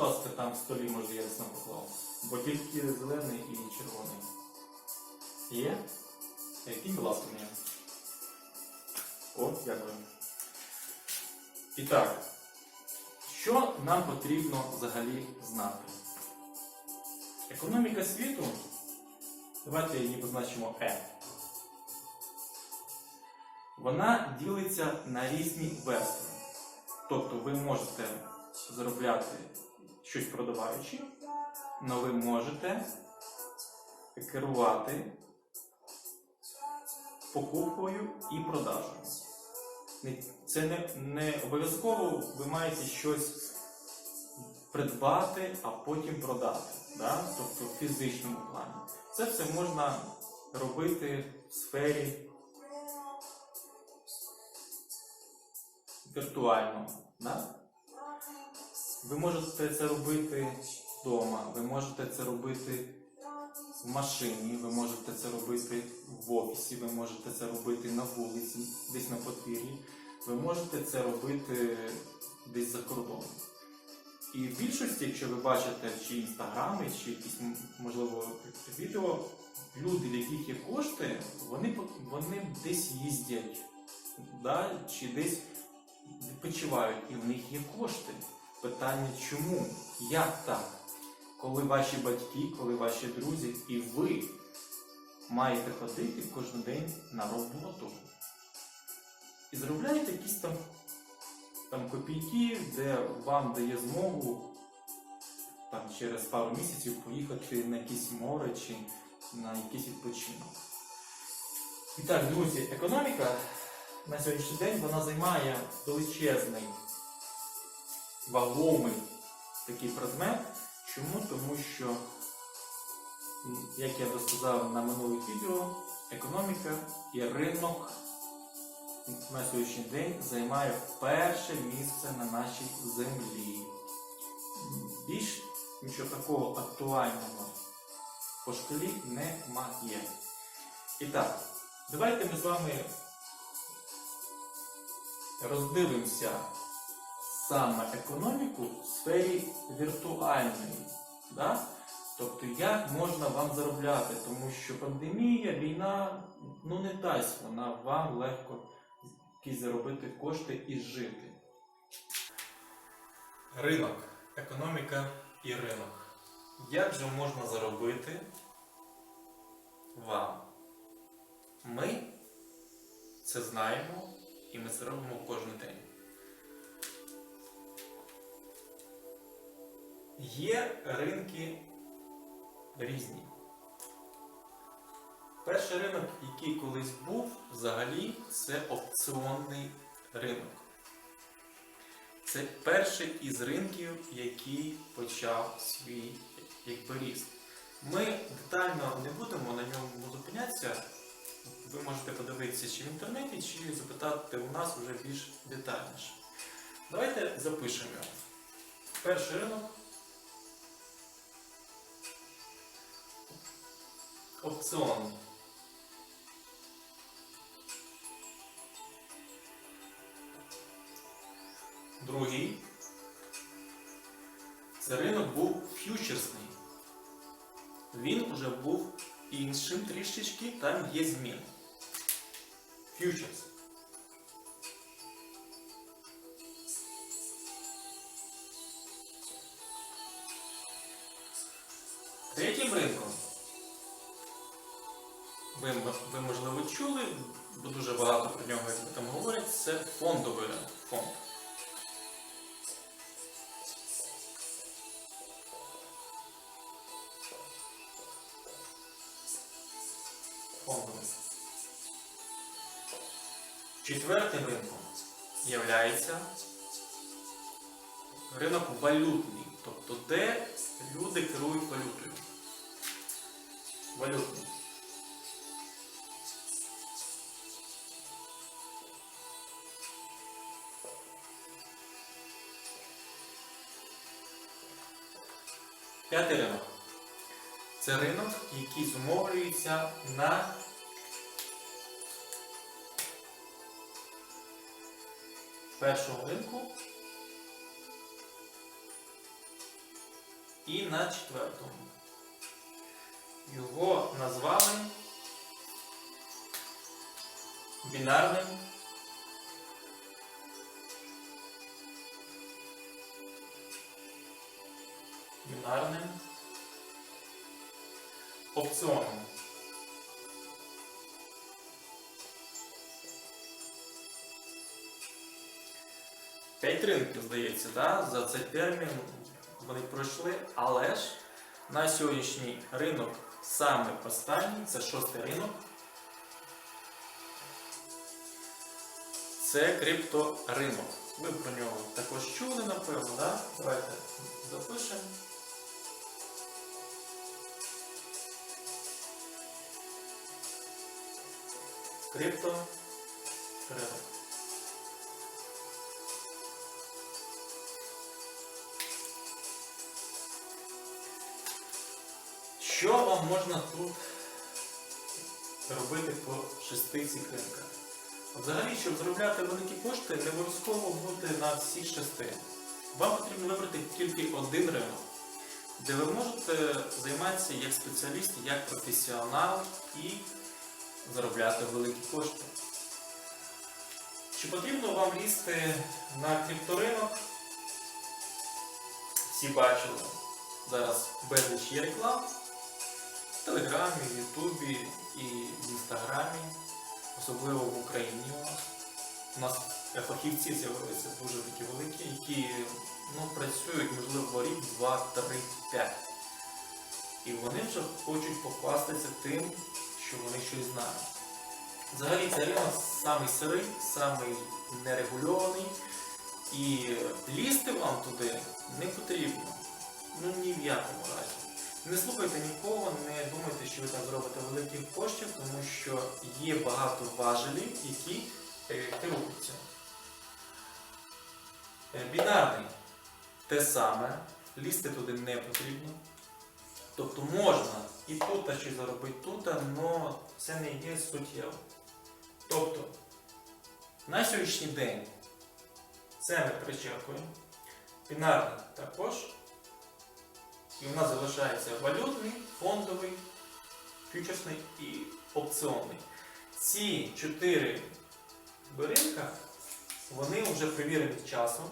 ласка, там в столі, може, я десь поклав. Бо тільки зелений і червоний. Є? Кинь, будь ласка, мені. О, дякую. І так, що нам потрібно взагалі знати? Економіка світу, давайте її позначимо Е. Вона ділиться на різні верстви. Тобто ви можете заробляти щось продаваючи, але ви можете керувати покупкою і продажем. Не- Це не, не обов'язково ви маєте щось придбати, а потім продати. Да? Тобто в фізичному плані. Це все можна робити в сфері віртуально. Да? Ви можете це робити вдома, ви можете це робити в машині, ви можете це робити в офісі, ви можете це робити на вулиці, десь на подвір'ї, ви можете це робити десь за кордоном. І в більшості, якщо ви бачите чи інстаграми, чи якісь можливо відео, люди, в яких є кошти, вони, вони десь їздять, да? чи десь відпочивають, і в них є кошти. Питання чому? Як так? Коли ваші батьки, коли ваші друзі і ви маєте ходити кожен день на роботу і заробляєте якісь там, там копійки, де вам дає змогу там, через пару місяців поїхати на якесь море чи на якийсь відпочинок. І так, друзі, економіка на сьогоднішній день вона займає величезний, вагомий такий предмет. Чому? Тому що, як я вже сказав на минулих відео, економіка і ринок на сьогоднішній день займає перше місце на нашій землі. Більш нічого такого актуального по шкалі немає. І так, давайте ми з вами роздивимося саме економіку в сфері віртуальної. Да? Тобто, як можна вам заробляти, тому що пандемія, війна ну не дасть вона вам легко якісь заробити кошти і жити. Ринок, економіка і ринок. Як же можна заробити вам? Ми це знаємо і ми це робимо кожен день. Є ринки різні. Перший ринок, який колись був, взагалі, це опціонний ринок. Це перший із ринків, який почав свій якби, ріст. Ми детально не будемо на ньому зупинятися. Ви можете подивитися чи в інтернеті, чи запитати у нас вже більш детальніше. Давайте запишемо. його. Перший ринок опціон. Другий. Це ринок був ф'ючерсний. Він уже був іншим трішечки, там є зміни. Ф'ючерс. Ви, можливо чули, бо дуже багато про нього там говорять, це фондовий. Фонд. Фондовий. Четвертим ринком є ринок валютний, тобто де люди керують валютою. Валютний. П'ятий ринок. Це ринок, який зумовлюється на першому ринку і на четвертому. Його назвали бінарним бінарним опціоном. П'ять ринків, здається, да? за цей термін вони пройшли, але ж на сьогоднішній ринок саме останній, це шостий ринок. Це крипторинок. Ви про нього також чули, напевно, да? Давайте запишемо. Крипторинок. Що вам можна тут робити по шести цих? Взагалі, щоб заробляти великі кошти, не обов'язково бути на всі шести. Вам потрібно вибрати тільки один ринок, де ви можете займатися як спеціаліст, як професіонал і заробляти великі кошти. Чи потрібно вам лізти на крипторинок? Всі бачили зараз безліч є реклам в Телеграмі, в Ютубі і в Інстаграмі, особливо в Україні у нас. У нас фахівці з'явилися дуже такі великі, які ну, працюють, можливо, рік, два, три, п'ять. І вони вже хочуть попастися тим, що вони щось знають. Взагалі цей ринок самий сирий, самий нерегульований. І лізти вам туди не потрібно. Ну ні в якому разі. Не слухайте нікого, не думайте, що ви там зробите великих коштів, тому що є багато важелів, які керуються. Е, Бінарний те саме, лізти туди не потрібно. Тобто можна і тут щось заробити тут, але це не є суттєво. Тобто, на сьогоднішній день це ми причеркуємо. Бінарний також. І у нас залишається валютний, фондовий, фьючерсний і опціонний. Ці чотири ринка, вони вже перевірені часом.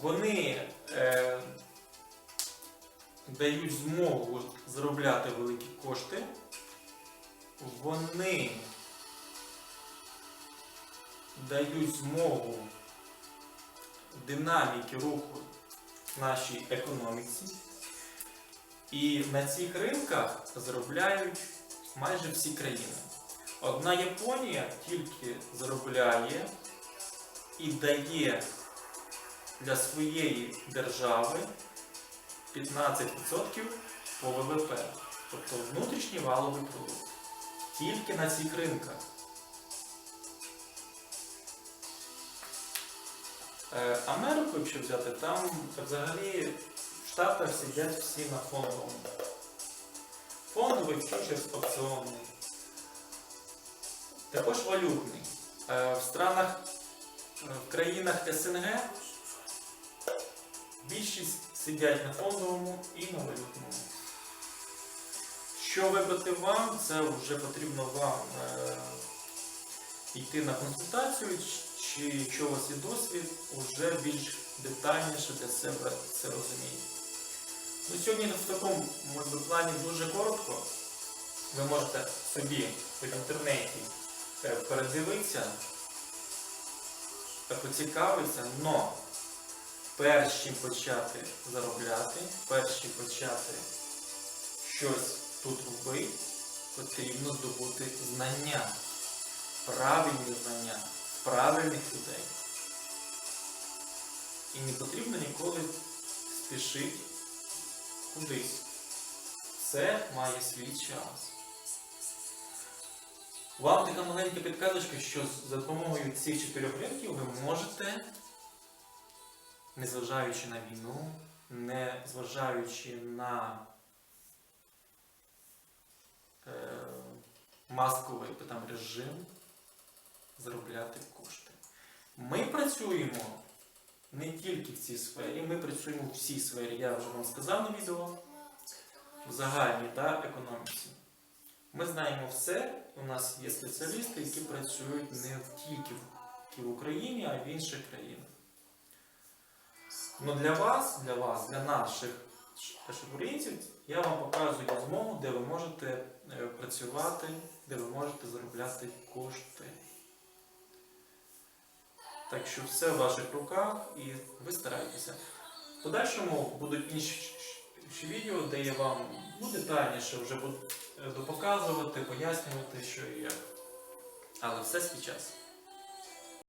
Вони е, дають змогу заробляти великі кошти. Вони дають змогу динаміки руху нашій економіці. І на цих ринках заробляють майже всі країни. Одна Японія тільки заробляє і дає для своєї держави 15% по ВВП, тобто внутрішній валовий продукт. Тільки на цих ринках. Е, Америку, якщо взяти, там взагалі в Штатах сидять всі на фондовому. Фондовий фьючерс опціонний. Також валютний. Е, В странах, е, в країнах СНГ більшість сидять на фондовому і на валютному. Що вибрати вам, це вже потрібно вам е, йти на консультацію, чи якщо у вас є досвід, вже більш детальніше для себе це розумієте. Ну, сьогодні в такому би, плані дуже коротко. Ви можете собі в інтернеті е, передивитися, е, поцікавитися, але перш чим почати заробляти, перш чим почати щось тут робити, потрібно здобути знання, правильні знання, правильних людей. І не потрібно ніколи спішити кудись. Все має свій час. Вам така маленька підказочка, що за допомогою цих чотирьох ринків ви можете, незважаючи на війну, не зважаючи на е, масковий там, режим, заробляти кошти. Ми працюємо не тільки в цій сфері. Ми працюємо в всій сфері. Я вже вам сказав на відео. В загальній та економіці. Ми знаємо все. У нас є спеціалісти, які працюють не тільки в Україні, а й в інших країнах. Ну для вас, для вас, для наших українців, я вам показую змогу, де ви можете е, працювати, де ви можете заробляти кошти. Так що все в ваших руках і ви старайтеся. В подальшому будуть інші відео, де я вам ну, детальніше вже буду е, допоказувати, пояснювати, що і як. Але все свій час.